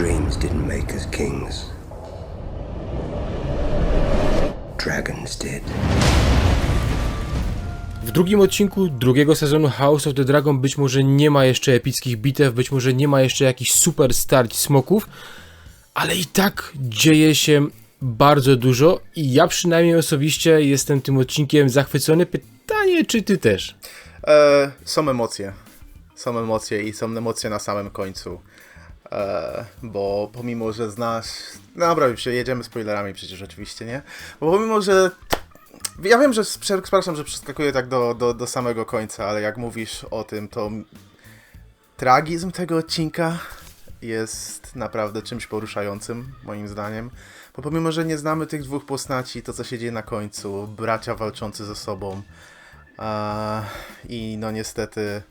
Dreams didn't make us kings. Dragons did. W drugim odcinku drugiego sezonu House of the Dragon być może nie ma jeszcze epickich bitew, być może nie ma jeszcze jakichś super starć smoków, ale i tak dzieje się bardzo dużo i ja przynajmniej osobiście jestem tym odcinkiem zachwycony. Pytanie, czy ty też? E, są emocje. Są emocje i są emocje na samym końcu. E, bo pomimo, że znasz. No dobra, już jedziemy spoilerami przecież oczywiście, nie? Bo pomimo, że. Ja wiem, że prze- przepraszam, że przeskakuję tak do, do, do samego końca, ale jak mówisz o tym, to tragizm tego odcinka jest naprawdę czymś poruszającym, moim zdaniem. Bo pomimo, że nie znamy tych dwóch postaci, to co się dzieje na końcu, bracia walczący ze sobą, a, I no niestety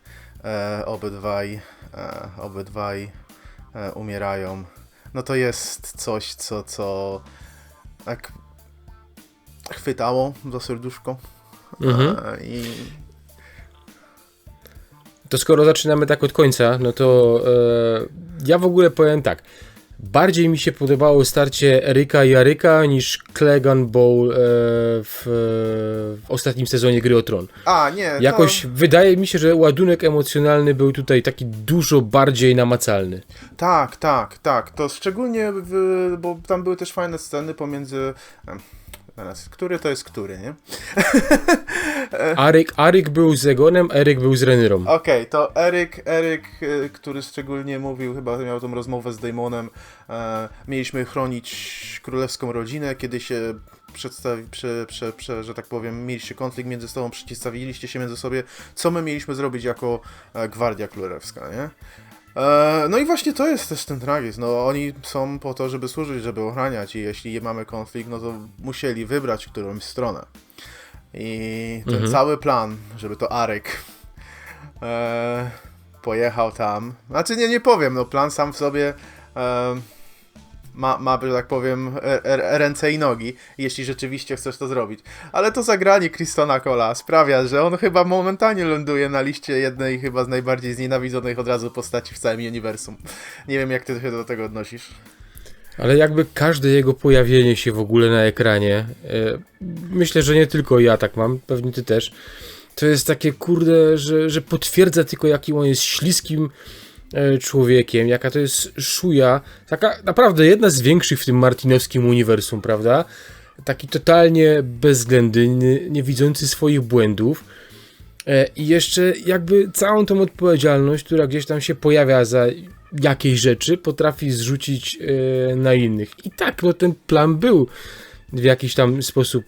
e, obydwaj, e, obydwaj e, umierają. No to jest coś, co, co tak chwytało do serduszko. Mhm. E, I To skoro zaczynamy tak od końca, no to e, ja w ogóle powiem tak. Bardziej mi się podobało starcie Eryka i Aryka niż Clegane Bowl e, w, w ostatnim sezonie Gry o Tron. a nie, Jakoś to, wydaje mi się, że ładunek emocjonalny był tutaj taki dużo bardziej namacalny. tak, tak, tak. To szczególnie, w, bo tam były też fajne sceny pomiędzy. Teraz, który to jest który, nie? Aryk, Aryk był z Egonem, Eryk był z Renyrą. Okej, to Eryk, Eryk, y, który szczególnie mówił, chyba miał tą rozmowę z Damonem, e, mieliśmy chronić królewską rodzinę, kiedy się przedstawi, prze, prze, prze, że tak powiem, mieliście konflikt między sobą, przeciwstawiliście się między sobie, co my mieliśmy zrobić jako e, Gwardia Królewska, nie? E, no i właśnie to jest też ten tragizm, no oni są po to, żeby służyć, żeby ochraniać i jeśli mamy konflikt, no to musieli wybrać którąś stronę. I ten cały plan, żeby to Aryk e, pojechał tam. Znaczy nie, nie powiem, no plan sam w sobie e, ma, ma, że tak powiem, e, e, ręce i nogi, jeśli rzeczywiście chcesz to zrobić. Ale to zagranie Kristona Cola sprawia, że on chyba momentalnie ląduje na liście jednej chyba z najbardziej znienawidzonych od razu postaci w całym uniwersum. Nie wiem, jak ty się do tego odnosisz. Ale jakby każde jego pojawienie się w ogóle na ekranie, e, myślę, że nie tylko ja tak mam, pewnie ty też, to jest takie kurde, że, że potwierdza tylko jaki on jest śliskim e, człowiekiem, jaka to jest szuja, taka naprawdę jedna z większych w tym martinowskim uniwersum, prawda? Taki totalnie bezwzględny, nie widzący swoich błędów. E, I jeszcze jakby całą tą odpowiedzialność, która gdzieś tam się pojawia za jakiejś rzeczy, potrafi zrzucić e, na innych. I tak, no ten plan był w jakiś tam sposób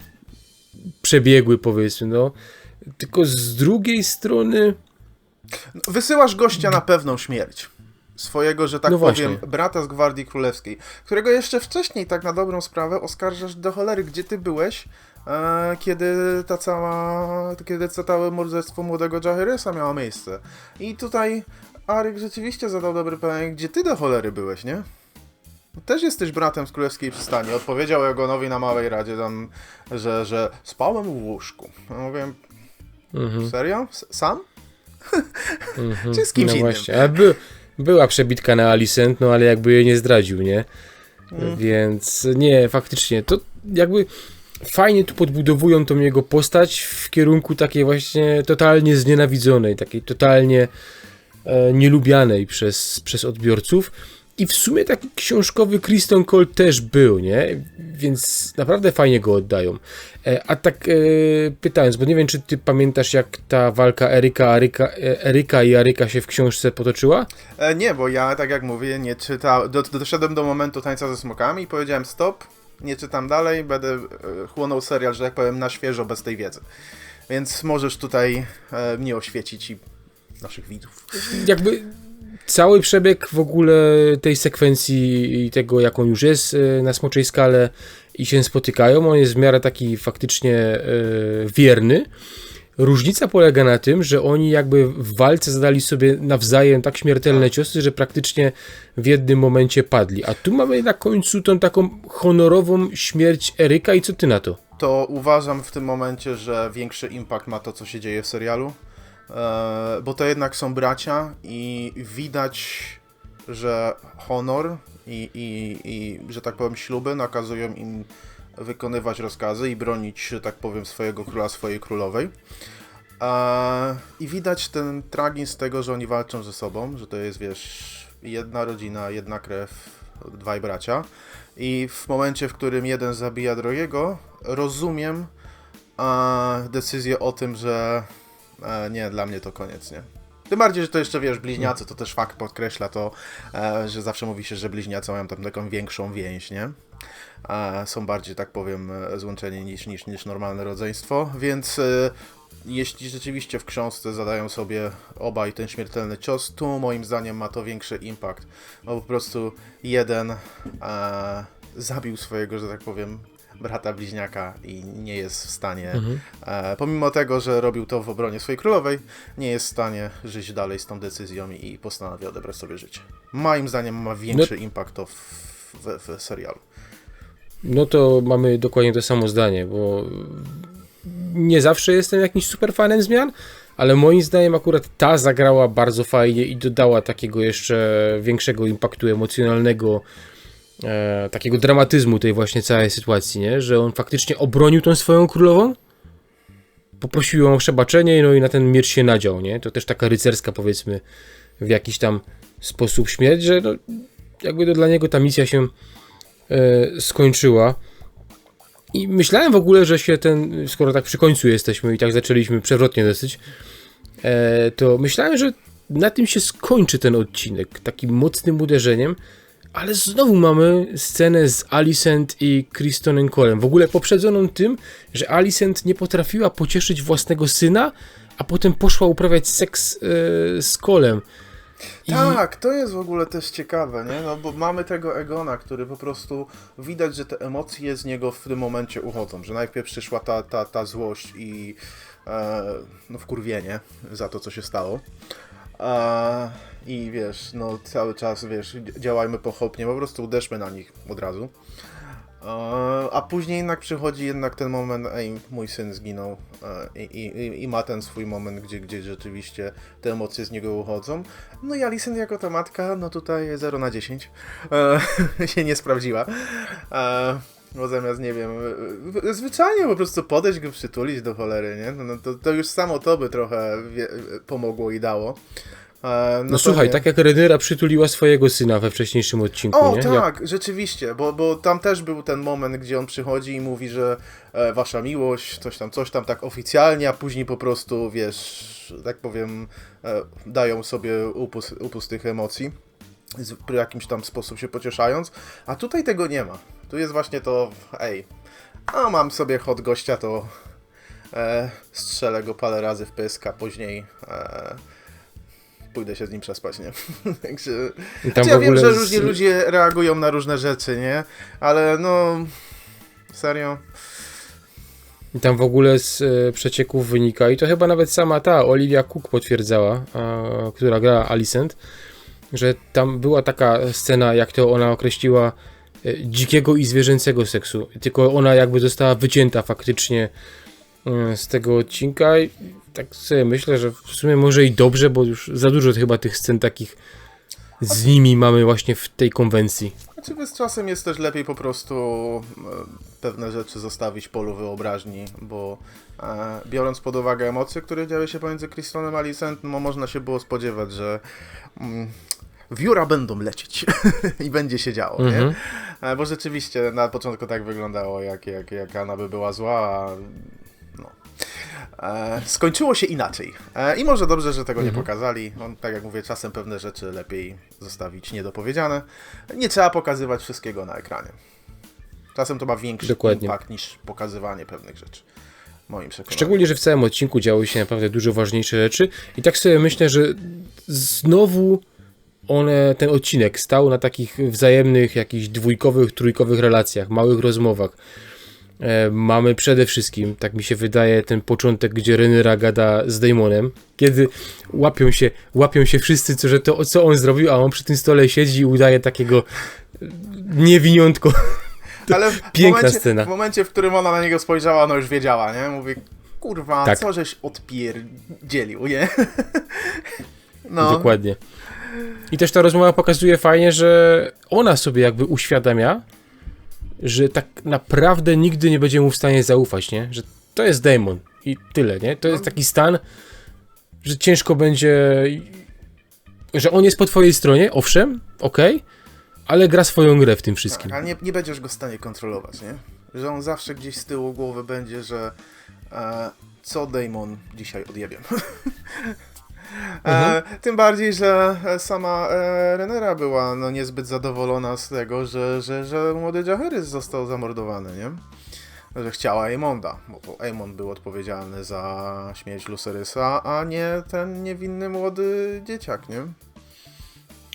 przebiegły, powiedzmy, no. Tylko z drugiej strony, Wysyłasz gościa na pewną śmierć. Swojego, że tak No powiem, właśnie. brata z Gwardii Królewskiej, którego jeszcze wcześniej, tak na dobrą sprawę, oskarżasz do cholery, gdzie ty byłeś, e, kiedy ta cała, kiedy całe morderstwo młodego Jahirysa miało miejsce. I tutaj Aryk rzeczywiście zadał dobry pytanie, gdzie ty do cholery byłeś, nie? Też jesteś bratem z królewskiej przystani. Odpowiedział Egonowi na Małej Radzie tam, że, że spałem w łóżku. Ja mówię, Mhm. serio? S- Sam? Czy z kimś no innym? właśnie, by, była przebitka na Alicent, no ale jakby jej nie zdradził, nie? Więc nie, faktycznie, to jakby fajnie tu podbudowują tą jego postać w kierunku takiej właśnie totalnie znienawidzonej, takiej totalnie nielubianej przez, przez odbiorców. I w sumie taki książkowy Kristen Cole też był, nie? Więc naprawdę fajnie go oddają. E, a tak e, pytając, bo nie wiem, czy ty pamiętasz, jak ta walka Eryka, Aryka, e, Eryka i Aryka się w książce potoczyła? E, nie, bo ja, tak jak mówię, nie czytałem. Do, doszedłem do momentu tańca ze smokami i powiedziałem stop, nie czytam dalej, będę e, chłonął serial, że tak powiem, na świeżo, bez tej wiedzy. Więc możesz tutaj e, mnie oświecić i naszych widzów. jakby cały przebieg w ogóle tej sekwencji i tego, jak on już jest e, na smoczej skale i się spotykają, on jest w miarę taki faktycznie e, wierny. Różnica polega na tym, że oni jakby w walce zadali sobie nawzajem tak śmiertelne ciosy, że praktycznie w jednym momencie padli. A tu mamy na końcu tą taką honorową śmierć Eryka i co ty na to? To uważam w tym momencie, że większy impact ma to, co się dzieje w serialu. E, bo to jednak są bracia i widać, że honor i, i, i, że tak powiem, śluby nakazują im wykonywać rozkazy i bronić, że tak powiem, swojego króla, swojej królowej. A, I widać ten tragizm tego, że oni walczą ze sobą, że to jest, wiesz, jedna rodzina, jedna krew, dwaj bracia. I w momencie, w którym jeden zabija drugiego, rozumiem a, decyzję o tym, że e, nie, dla mnie to koniec, nie? Tym bardziej, że to jeszcze, wiesz, bliźniacy, to też fakt podkreśla to, e, że zawsze mówi się, że bliźniacy mają tam taką większą więź, nie? E, są bardziej, tak powiem, e, złączeni niż, niż, niż normalne rodzeństwo, więc e, jeśli rzeczywiście w książce zadają sobie obaj ten śmiertelny cios, tu moim zdaniem ma to większy impact. No po prostu jeden e, zabił swojego, że tak powiem, brata bliźniaka i nie jest w stanie, e, pomimo tego, że robił to w obronie swojej królowej, nie jest w stanie żyć dalej z tą decyzją i postanawia odebrać sobie życie. Moim zdaniem ma większy impact to w, w, w serialu. No to mamy dokładnie to samo zdanie, bo nie zawsze jestem jakimś super fanem zmian, ale moim zdaniem akurat ta zagrała bardzo fajnie i dodała takiego jeszcze większego impaktu emocjonalnego, e, takiego dramatyzmu tej właśnie całej sytuacji, nie? Że on faktycznie obronił tą swoją królową, poprosił ją o przebaczenie, no i na ten miecz się nadział, nie? To też taka rycerska, powiedzmy, w jakiś tam sposób śmierć, że no, jakby to dla niego ta misja się e, skończyła. I myślałem w ogóle, że się ten, skoro tak przy końcu jesteśmy i tak zaczęliśmy przewrotnie dosyć, e, to myślałem, że na tym się skończy ten odcinek, takim mocnym uderzeniem, ale znowu mamy scenę z Alicent i Kristonem Colem. W ogóle poprzedzoną tym, że Alicent nie potrafiła pocieszyć własnego syna, a potem poszła uprawiać seks e, z Colem. I- Tak, to jest w ogóle też ciekawe, nie? No bo mamy tego Egona, który po prostu widać, że te emocje z niego w tym momencie uchodzą, że najpierw przyszła ta, ta, ta złość i e, no wkurwienie za to, co się stało. E, I wiesz, no cały czas, wiesz, działajmy pochopnie, po prostu uderzmy na nich od razu. A później jednak przychodzi jednak ten moment, ej, mój syn zginął e, i, i, i ma ten swój moment, gdzie, gdzie rzeczywiście te emocje z niego uchodzą. No i Alicent jako ta matka, no tutaj 0 na 10 e, się nie sprawdziła. E, bo zamiast, nie wiem, zwyczajnie po prostu podejść go, przytulić do cholery, nie? No, no to, to już samo to by trochę pomogło i dało. E, No, to słuchaj, nie. tak jak Rhaenyra przytuliła swojego syna we wcześniejszym odcinku, O, nie? tak, rzeczywiście, bo, bo tam też był ten moment, gdzie on przychodzi i mówi, że e, wasza miłość, coś tam, coś tam tak oficjalnie, a później po prostu, wiesz, tak powiem, e, dają sobie upust, upust tych emocji, w jakimś tam sposób się pocieszając, a tutaj tego nie ma. Tu jest właśnie to, ej, a mam sobie hot gościa, to e, strzelę go parę razy w pysk, a później e, pójdę się z nim przespać, nie? Także... Znaczy, ja wiem, że z- różni ludzie reagują na różne rzeczy, nie? Ale no... Serio? I tam w ogóle z e, przecieków wynika, i to chyba nawet sama ta Olivia Cook potwierdzała, a, która gra Alicent, że tam była taka scena, jak to ona określiła, dzikiego i zwierzęcego seksu. Tylko ona jakby została wycięta faktycznie e, z tego odcinka i tak sobie myślę, że w sumie może i dobrze, bo już za dużo chyba tych scen takich z nimi mamy właśnie w tej konwencji. Znaczy, z czasem jest też lepiej po prostu e, pewne rzeczy zostawić polu wyobraźni, bo e, biorąc pod uwagę emocje, które działy się pomiędzy Kristonem a Alicent, no można się było spodziewać, że mm, wióra będą lecieć i będzie się działo, Mhm. nie? E, bo rzeczywiście na początku tak wyglądało, jak, jak, jak Anna by była zła, a no. E, skończyło się inaczej. E, I może dobrze, że tego nie pokazali. No, tak jak mówię, czasem pewne rzeczy lepiej zostawić niedopowiedziane. Nie trzeba pokazywać wszystkiego na ekranie. Czasem to ma większy Dokładnie. impact niż pokazywanie pewnych rzeczy. Moim przekonaniem. Szczególnie, że w całym odcinku działy się naprawdę dużo ważniejsze rzeczy i tak sobie myślę, że znowu one, ten odcinek stał na takich wzajemnych, jakichś dwójkowych, trójkowych relacjach, małych rozmowach. E, mamy przede wszystkim, tak mi się wydaje, ten początek, gdzie Renera gada z Damonem, kiedy łapią się, łapią się wszyscy, co, że to, co on zrobił, a on przy tym stole siedzi i udaje takiego niewiniątko. Ale w piękna momencie, scena. W momencie, w którym ona na niego spojrzała, ona już wiedziała, nie? Mówi, kurwa, Tak. co żeś odpierdzielił, nie? No, Dokładnie. I też ta rozmowa pokazuje fajnie, że ona sobie jakby uświadamia, że tak naprawdę nigdy nie będzie mu w stanie zaufać, nie? Że to jest demon i tyle, nie? To jest taki stan, że ciężko będzie, że on jest po twojej stronie, owszem, okej, ale gra swoją grę w tym wszystkim. Tak, ale nie, nie będziesz go w stanie kontrolować, nie? Że on zawsze gdzieś z tyłu głowy będzie, że e, co Damon dzisiaj odjebię. E, tym bardziej, że sama e, Renera była no, niezbyt zadowolona z tego, że, że, że młody Jaehaerys został zamordowany, nie? Że chciała Aemonda, bo to Aemon był odpowiedzialny za śmierć Lucerysa, a nie ten niewinny młody dzieciak, nie?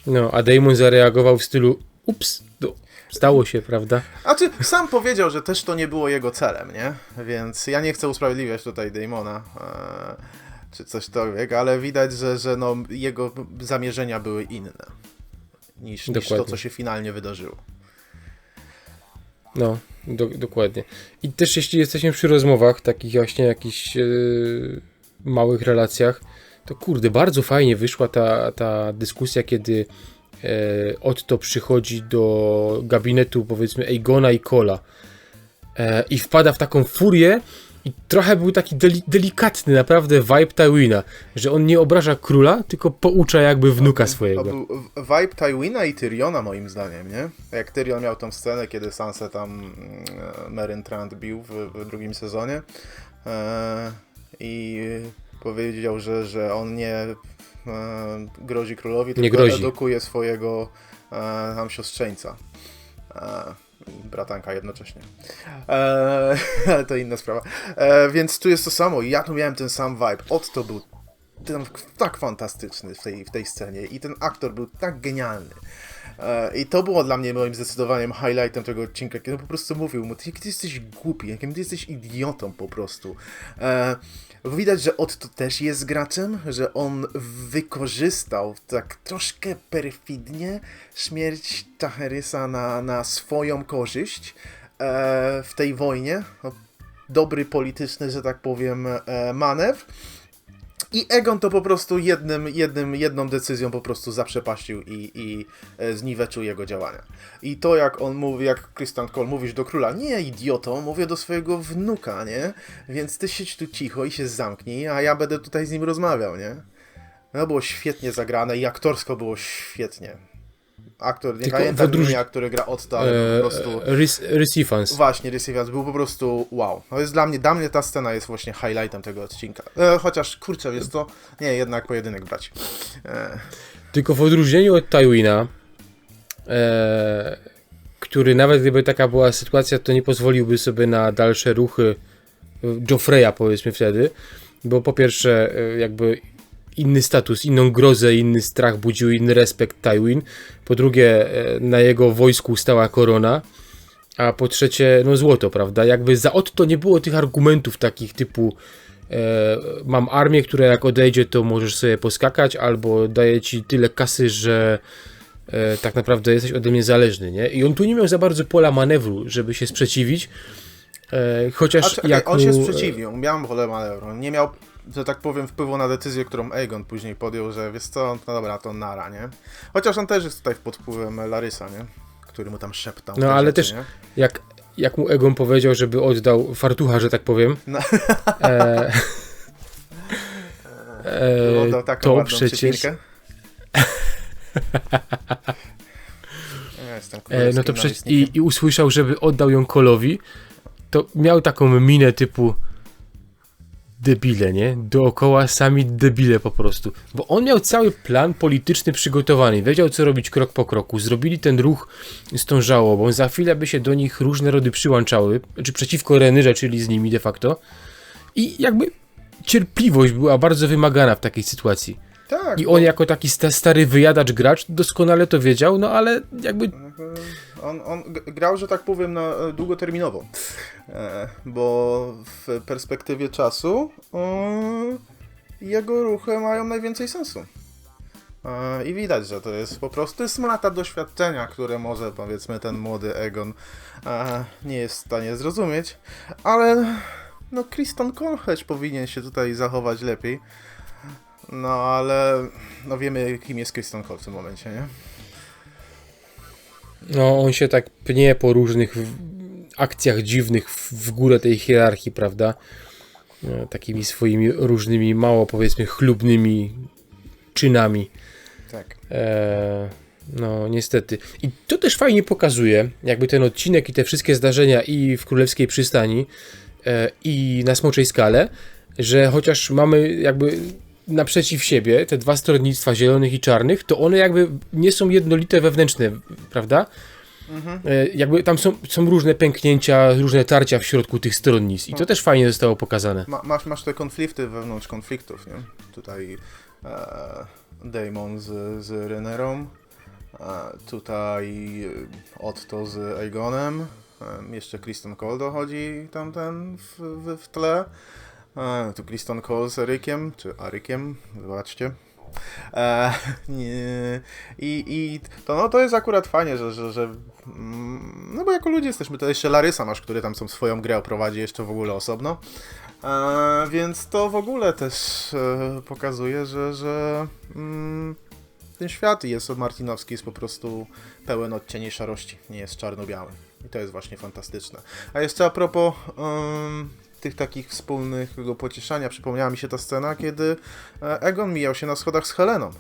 No, a Damon zareagował w stylu ups, no, stało się, prawda? Znaczy, sam powiedział, że też to nie było jego celem, nie? Więc ja nie chcę usprawiedliwiać tutaj Damona, e, czy coś takiego, ale widać, że, że no, jego zamierzenia były inne niż, niż to, co się finalnie wydarzyło. No, do, dokładnie. I też jeśli jesteśmy przy rozmowach, takich właśnie jakichś e, małych relacjach, to kurde, bardzo fajnie wyszła ta, ta dyskusja, kiedy e, Otto przychodzi do gabinetu, powiedzmy, Eigona i Kola e, i wpada w taką furię i trochę był taki deli, delikatny naprawdę vibe Tywina, że on nie obraża króla, tylko poucza jakby wnuka To swojego. był vibe Tywina i Tyriona moim zdaniem, nie? Jak Tyrion miał tą scenę, kiedy Sansa tam mm, Meryn Trant bił w, w drugim sezonie e, i powiedział, że, że on nie e, grozi królowi, Nie tylko grozi. edukuje swojego e, tam siostrzeńca. E, bratanka jednocześnie. E, ale to inna sprawa. E, więc tu jest to samo. Ja tu miałem ten sam vibe. Otto był ten, tak fantastyczny w tej, w tej scenie i ten aktor był tak genialny. E, I to było dla mnie moim zdecydowaniem highlightem tego odcinka, kiedy po prostu mówił mu, ty, ty jesteś głupi, jakim ty jesteś idiotą po prostu. E, widać, że Otto też jest graczem, że on wykorzystał tak troszkę perfidnie śmierć Taherysa na, na swoją korzyść e, w tej wojnie. No, dobry polityczny, że tak powiem, e, I Egon to po prostu jednym, jednym, jedną decyzją po prostu zaprzepaścił i, i e, zniweczył jego działania. I to jak on mówi, jak Christian Cole mówisz do króla, nie idioto, mówię do swojego wnuka, nie? Więc ty siedź tu cicho i się zamknij, a ja będę tutaj z nim rozmawiał, nie? No było świetnie zagrane i aktorsko było świetnie. Aktor, nie Tylko pamiętam odróż- imienia, który gra Otta, ale po prostu... E, Rec- Recifans. Właśnie, Receivers był po prostu wow. To jest dla mnie, dla mnie ta scena jest właśnie highlightem tego odcinka. E, chociaż, kurczę, jest to, nie, jednak pojedynek brać. E, Tylko w odróżnieniu od Tywina, e, który nawet gdyby taka była sytuacja, to nie pozwoliłby sobie na dalsze ruchy e, Joffreya powiedzmy wtedy, bo po pierwsze e, jakby inny status, inną grozę, inny strach budził inny respekt Tywin, po drugie e, na jego wojsku stała korona, a po trzecie no złoto, prawda? Jakby za Otto nie było tych argumentów takich typu e, mam armię, która jak odejdzie, to możesz sobie poskakać, albo daje ci tyle kasy, że e, tak naprawdę jesteś ode mnie zależny, nie? I on tu nie miał za bardzo pola manewru, żeby się sprzeciwić, chociaż a, czekaj, jak on mu, się sprzeciwił, miał wolę manewru. Nie miał, że tak powiem, wpływu na decyzję, którą Aegon później podjął, że wiesz co, no dobra, to nara, nie? Chociaż on też jest tutaj pod wpływem Larysa, nie? Który mu tam szeptał. No, ale rzeczy, też- nie? jak, jak mu Egon powiedział, żeby oddał fartucha, że tak powiem, No. e, e, taką to przecież... Ja E, no to przecież i, i usłyszał, żeby oddał ją Kolowi, to miał taką minę typu debile, nie? Dookoła sami debile po prostu. Bo on miał cały plan polityczny przygotowany, wiedział co robić krok po kroku. Zrobili ten ruch z tą żałobą, za chwilę by się do nich różne rody przyłączały, czy przeciwko Renyrze, czyli z nimi de facto. I jakby cierpliwość była bardzo wymagana w takiej sytuacji. Tak, I bo- on jako taki sta stary wyjadacz gracz doskonale to wiedział, no ale jakby On, on grał, że tak powiem, na e, długoterminowo. E, bo w perspektywie czasu e, jego ruchy mają najwięcej sensu. I widać, że to jest po prostu jest lata doświadczenia, które może powiedzmy ten młody Egon nie jest w stanie zrozumieć, ale no Kristen Colchecz powinien się tutaj zachować lepiej. No ale no wiemy kim jest Kristen Cole w tym momencie, nie? No, on się tak pnie po różnych akcjach dziwnych w, w górę tej hierarchii, prawda? E, Takimi swoimi różnymi, mało powiedzmy, chlubnymi czynami. Tak. E, no, niestety. I to też fajnie pokazuje, jakby ten odcinek i te wszystkie zdarzenia i w Królewskiej Przystani, e, i na Smoczej Skale, że chociaż mamy jakby naprzeciw siebie te dwa stronnictwa zielonych i czarnych, to one jakby nie są jednolite wewnętrzne, prawda? E, jakby tam są, są różne pęknięcia, różne tarcia w środku tych stronnictw i to też fajnie zostało pokazane. Ma, masz, masz te konflikty wewnątrz konfliktów, nie? Tutaj e, Damon z, z Renerą, e, tutaj e, Otto z Aegonem, e, jeszcze Kristen Cole dochodzi tamten w, w, w tle, tu Kristen Cole z Erykiem, czy Arykiem, zobaczcie. E, nie, I i to, no, to jest akurat fajnie, że, że, że mm, no bo jako ludzie jesteśmy, to jeszcze Larysa masz, który tam są swoją grę prowadzi jeszcze w ogóle osobno. E, więc to w ogóle też e, pokazuje, że, że mm, ten świat jest Martinowski jest po prostu pełen odcieni szarości, nie jest czarno-biały. I to jest właśnie fantastyczne. A jeszcze a propos em, tych takich wspólnych tego pocieszania, przypomniała mi się ta scena, kiedy e, Egon mijał się na schodach z Heleną.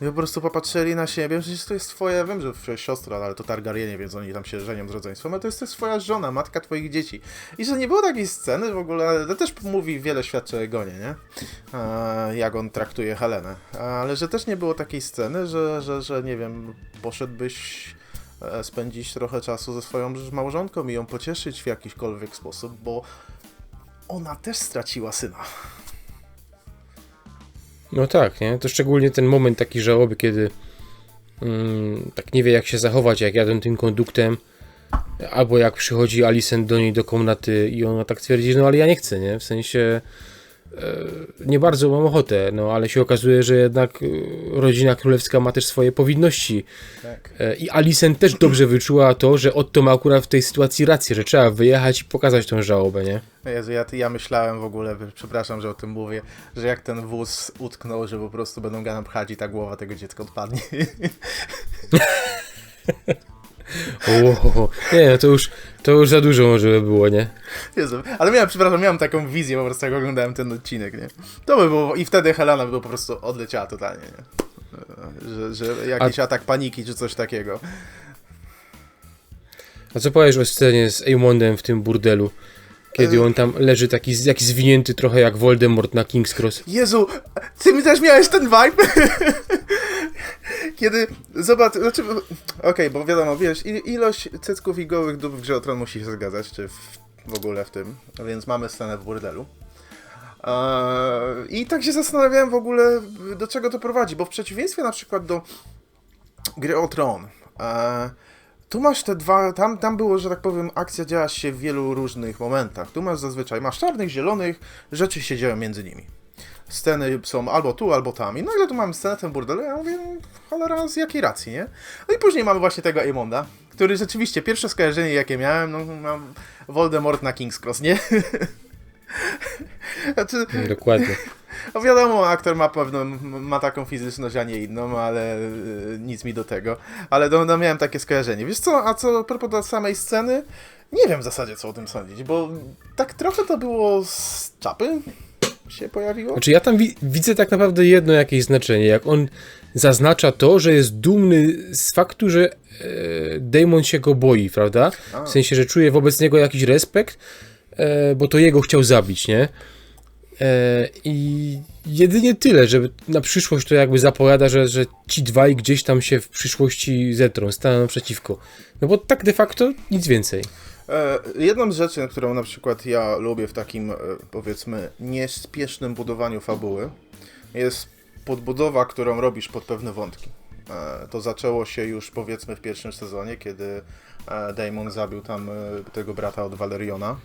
I po prostu popatrzyli na siebie, przecież to jest twoja, wiem, że twoja siostra, ale to Targaryenie, więc oni tam się żenią z rodzeństwem, ale to jest, to jest twoja żona, matka twoich dzieci. I że nie było takiej sceny w ogóle, to też mówi wiele świadczy o Egonie, nie? E, jak on traktuje Helenę. Ale że też nie było takiej sceny, że, że, że nie wiem, poszedłbyś e, spędzić trochę czasu ze swoją małżonką i ją pocieszyć w jakikolwiek sposób, bo ona też straciła syna. No tak, nie? To szczególnie ten moment taki żałoby, kiedy mm, tak nie wie jak się zachować, jak jadę tym konduktem, albo jak przychodzi Alicent do niej do komnaty i ona tak twierdzi, no ale ja nie chcę, nie? W sensie nie bardzo mam ochotę, no ale się okazuje, że jednak e, rodzina królewska ma też swoje powinności Tak. E, i Alicent też dobrze wyczuła to, że Otto ma akurat w tej sytuacji rację, że trzeba wyjechać i pokazać tą żałobę, nie? Jezu, ja, ja myślałem w ogóle, przepraszam, że o tym mówię, że jak ten wóz utknął, że po prostu będą go pchać i ta głowa tego dziecka odpadnie. Nie, no to już, to już za dużo może by było, nie? Jezu, ale miałem, przepraszam, miałem taką wizję po prostu, jak oglądałem ten odcinek, nie? To by było, i wtedy Helena by po prostu odleciała totalnie, nie? Że, że jakiś atak paniki czy coś takiego. A co powiesz o scenie z Aemondem w tym burdelu? Kiedy on tam leży taki jak zwinięty trochę jak Voldemort na King's Cross. Jezu, ty mi też miałeś ten vibe? Kiedy, zobacz, znaczy, okej, bo wiadomo, wiesz, il, ilość cycków i gołych dup w grze Tron musi się zgadzać, czy w, w ogóle w tym, więc mamy scenę w burdelu. I tak się zastanawiałem w ogóle, do czego to prowadzi, bo w przeciwieństwie na przykład do gry o Tron, tu masz te dwa, tam, tam było, że tak powiem, akcja działa się w wielu różnych momentach. Tu masz zazwyczaj, masz czarnych, zielonych, rzeczy się dzieją między nimi. Sceny są albo tu, albo tam. I nagle tu mamy scenę w tym burdelu, ja mówię, no, cholera, z jakiej racji, nie? No i później mamy właśnie tego Aemonda, który rzeczywiście, pierwsze skojarzenie jakie miałem, no mam Voldemort na King's Cross, nie? znaczy, Dokładnie. no wiadomo, aktor ma pewną, ma taką fizyczność, a nie inną, ale y, nic mi do tego. Ale no, no miałem takie skojarzenie. Wiesz co, a co a propos do samej sceny, nie wiem w zasadzie co o tym sądzić, bo tak trochę to było z czapy się pojawiło. Znaczy ja tam wi- widzę tak naprawdę jedno jakieś znaczenie, jak on zaznacza to, że jest dumny z faktu, że e, Damon się go boi, prawda? W sensie, że czuje wobec niego jakiś respekt, e, bo to jego chciał zabić, nie? E, I jedynie tyle, że na przyszłość to jakby zapowiada, że, że ci dwaj gdzieś tam się w przyszłości zetrą, staną naprzeciwko. No bo tak de facto nic więcej. E, jedną z rzeczy, którą na przykład ja lubię w takim, e, powiedzmy, niespiesznym budowaniu fabuły, jest podbudowa, którą robisz pod pewne wątki. E, to zaczęło się już, powiedzmy, w pierwszym sezonie, kiedy Damon zabił tam tego brata od Valeriona,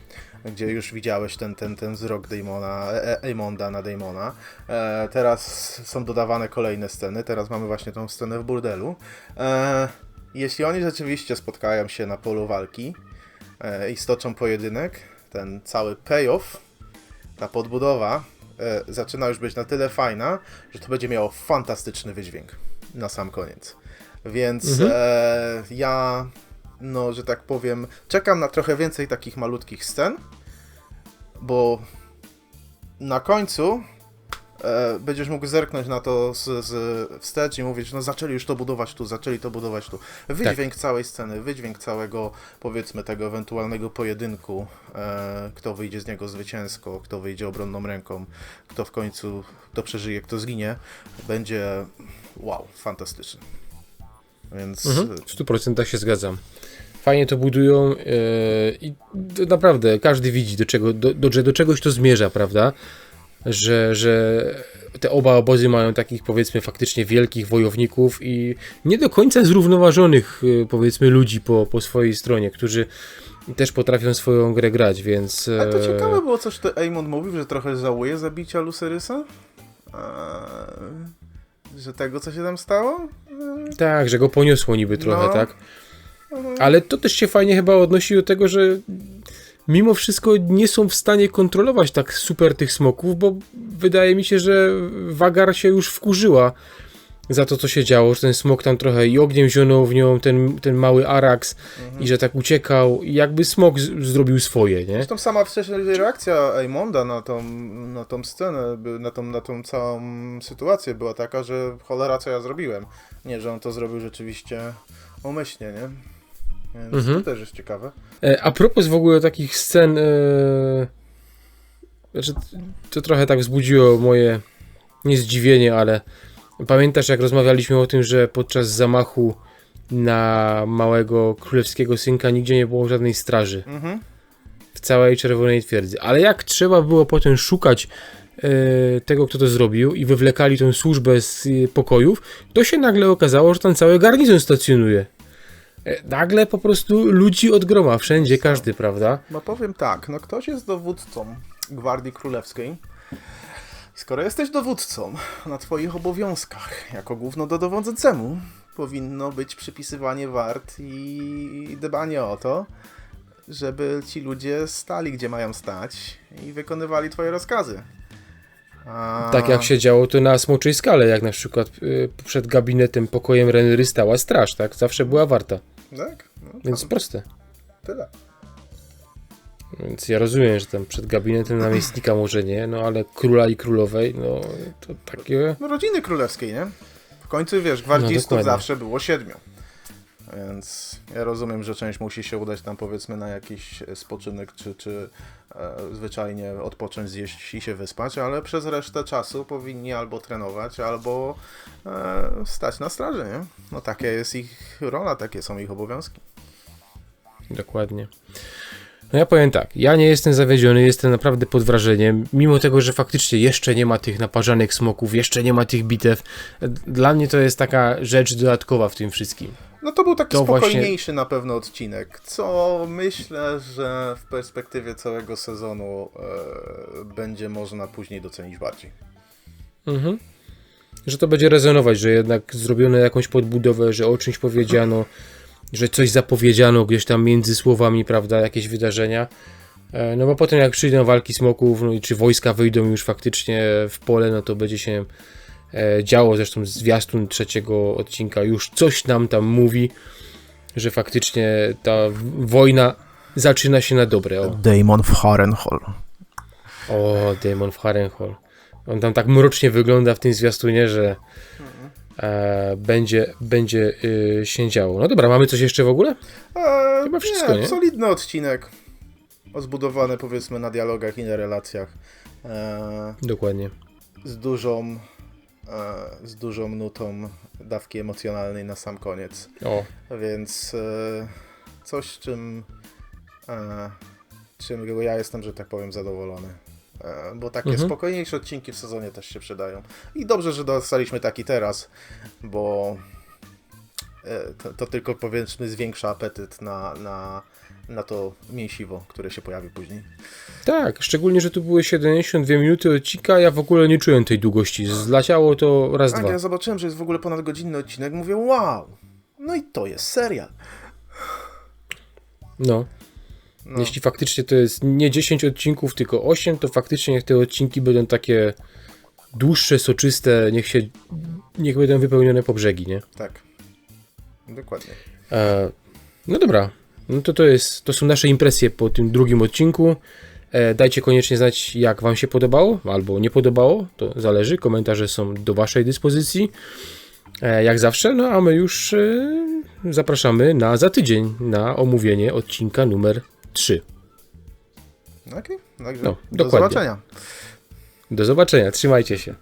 gdzie już widziałeś ten, ten, ten wzrok Damona, Aemonda na Damona. Teraz są dodawane kolejne sceny, teraz mamy właśnie tą scenę w burdelu. Jeśli oni rzeczywiście spotkają się na polu walki, i stoczą pojedynek, ten cały payoff, ta podbudowa e, zaczyna już być na tyle fajna, że to będzie miało fantastyczny wydźwięk na sam koniec. Więc e, ja, no, że tak powiem, czekam na trochę więcej takich malutkich scen, bo na końcu e, będziesz mógł zerknąć na to z, z wstecz i mówić, no zaczęli już to budować tu, zaczęli to budować tu. Wydźwięk całej sceny, wydźwięk całego, powiedzmy, tego ewentualnego pojedynku, e, kto wyjdzie z niego zwycięsko, kto wyjdzie obronną ręką, kto w końcu, kto przeżyje, kto zginie, będzie wow, fantastyczny. Więc Mhm, w 100% się zgadzam. Fajnie to budują yy, i to naprawdę każdy widzi, do, czego, do, do, do czegoś to zmierza, prawda? Że, że te oba obozy mają takich powiedzmy faktycznie wielkich wojowników i nie do końca zrównoważonych yy, powiedzmy ludzi po, po swojej stronie, którzy też potrafią swoją grę grać, więc... A to e, ciekawe było coś, to Eamon mówił, że trochę żałuje zabicia Lucerysa? Eee, że tego, co się tam stało? Tak, że go poniosło niby trochę, No. tak? Ale to też się fajnie chyba odnosi do tego, że mimo wszystko nie są w stanie kontrolować tak super tych smoków, bo wydaje mi się, że Wagar się już wkurzyła za to, co się działo, że ten smok tam trochę i ogniem zionął w nią, ten, ten mały Arax i że tak uciekał i jakby smok z- zrobił swoje, nie? Zresztą sama wcześniej reakcja Ejmonda na tą, na tą scenę, na tą, na tą całą sytuację była taka, że cholera co ja zrobiłem. Nie, że on to zrobił rzeczywiście umyślnie, nie? Więc Mhm. to też jest ciekawe. E, A propos w ogóle takich scen, znaczy, to trochę tak wzbudziło moje nie zdziwienie, ale pamiętasz jak rozmawialiśmy o tym, że podczas zamachu na małego królewskiego synka nigdzie nie było żadnej straży Mhm. w całej czerwonej twierdzy. Ale jak trzeba było potem szukać e, tego, kto to zrobił i wywlekali tą służbę z pokojów, to się nagle okazało, że tam cały garnizon stacjonuje. E, Nagle po prostu ludzi od groma, wszędzie, każdy, prawda? No powiem tak, no ktoś jest dowódcą Gwardii Królewskiej. Skoro jesteś dowódcą, na twoich obowiązkach jako głównodowodzącemu powinno być przypisywanie wart i dbanie o to, żeby ci ludzie stali gdzie mają stać i wykonywali twoje rozkazy. Tak jak się działo to na Smoczej Skale, jak na przykład y, przed gabinetem, pokojem Renery stała straż, tak? Zawsze była warta, Tak? No, więc proste. tyle. Więc ja rozumiem, że tam przed gabinetem namiestnika może nie, no ale króla i królowej, no to takie... No rodziny królewskiej, nie? W końcu, wiesz, gwardzistów dokładnie. zawsze było siedmiu. Więc ja rozumiem, że część musi się udać tam powiedzmy na jakiś spoczynek, czy, czy e, zwyczajnie odpocząć, zjeść i się wyspać, ale przez resztę czasu powinni albo trenować, albo e, stać na straży, nie? No taka jest ich rola, takie są ich obowiązki. Dokładnie. No ja powiem tak, ja nie jestem zawiedziony, jestem naprawdę pod wrażeniem, mimo tego, że faktycznie jeszcze nie ma tych naparzanych smoków, jeszcze nie ma tych bitew, dla mnie to jest taka rzecz dodatkowa w tym wszystkim. No to był taki To właśnie- spokojniejszy na pewno odcinek, co myślę, że w perspektywie całego sezonu e, będzie można później docenić bardziej. Mhm. Że to będzie rezonować, że jednak zrobiono jakąś podbudowę, że o czymś powiedziano, że coś zapowiedziano gdzieś tam między słowami, prawda, jakieś wydarzenia. E, No bo potem jak przyjdą walki smoków, no i czy wojska wyjdą już faktycznie w pole, no to będzie się działo. Zresztą zwiastun trzeciego odcinka już coś nam tam mówi, że faktycznie ta wojna zaczyna się na dobre. O. Damon w Harrenhal. O, Demon w Harrenhal. On tam tak mrocznie wygląda w tym zwiastunie, że e, będzie, będzie y, się działo. No dobra, mamy coś jeszcze w ogóle? Eee, Chyba wszystko, nie? Solidny odcinek. Zbudowany powiedzmy na dialogach i na relacjach. Eee, Dokładnie. z dużą e, z dużą nutą dawki emocjonalnej na sam koniec. O, Więc e, coś czym e, czym ja jestem, że tak powiem, zadowolony. E, bo takie Mhm. spokojniejsze odcinki w sezonie też się przydają. I dobrze, że dostaliśmy taki teraz, bo e, to, to tylko powiedzmy zwiększa apetyt na, na, na to mięsiwo, które się pojawi później. tak, szczególnie, że tu były 72 minuty odcinka, ja w ogóle nie czułem tej długości. Zlaciało to raz, Tak, dwa. ja zobaczyłem, że jest w ogóle ponad godzinny odcinek, mówię wow, no i to jest serial. No. No. Jeśli faktycznie to jest nie 10 odcinków, tylko 8, to faktycznie niech te odcinki będą takie dłuższe, soczyste, niech się niech będą wypełnione po brzegi, nie? Tak. Dokładnie. E, no dobra, no to to jest, to są nasze impresje po tym drugim odcinku. E, dajcie koniecznie znać, jak wam się podobało, albo nie podobało, to zależy. Komentarze są do waszej dyspozycji, e, jak zawsze. No a my już e, zapraszamy na za tydzień na omówienie odcinka numer 3. Okej, także No, do dokładnie. zobaczenia. Do zobaczenia, trzymajcie się.